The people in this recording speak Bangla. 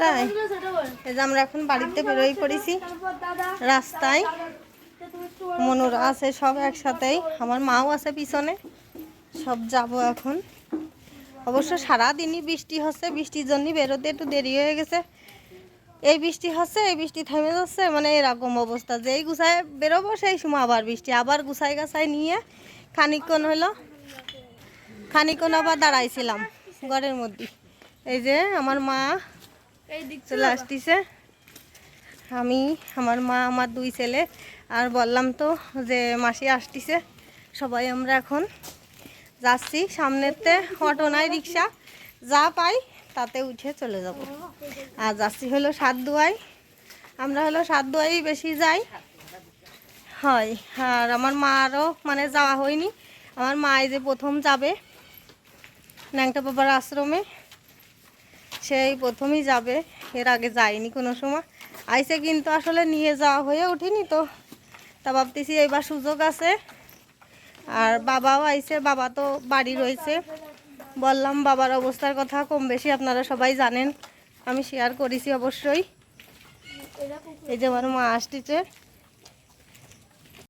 তাই, এই যে আমরা এখন বাড়িতে বেরোই পড়েছি। রাস্তায় মনুরা আছে সব একসাথেই। আমার মাও আছে পিছনে। সব যাব এখন। অবশ্য সারাদিনই বৃষ্টি হচ্ছে, বৃষ্টির জন্য বেরোতে একটু দেরি হয়ে গেছে। এই বৃষ্টি হচ্ছে, এই বৃষ্টি থেমে যাচ্ছে মানে এরকম অবস্থা। যেই গুছায় বেরোবো, সেই সময় আবার বৃষ্টি। আবার গুছাই গাছাই নিয়ে খানিকক্ষণ হলো, খানিকক্ষণ আবার দাঁড়াইছিলাম ঘরের মধ্যে। এই যে আমার মা চলে আসতেছে। আমি আমার মা আমার দুই ছেলে আর বললাম তো যে মাসি আসতেছে। সবাই আমরা এখন যাচ্ছি সামনেতে অটো নাই রিক্সা। যা পাই তাতে উঠে চলে যাব। আর যাচ্ছি হলো সাত দুয়াই আমরা হলো সাত দুয়াই বেশি যাই। হয় আর আমার মারও মানে যাওয়া হয়নি। আমার মা এই যে প্রথম যাবে ন্যাংটা বাবার আশ্রমে। সেই প্রথমেই যাবে, এর আগে যায়নি কোনো সময়। আইসে কিন্তু আসলে নিয়ে যাওয়া হয়ে ওঠেনি তো। তা ভাবতেছি এবার সুযোগ আছে। আর বাবাও আইছে বাবা তো বাড়ি রয়েছে। বললাম, বাবার অবস্থার কথা কম বেশি আপনারা সবাই জানেন। আমি শেয়ার করেছি অবশ্যই। এই যে আমার মা আসতেছে।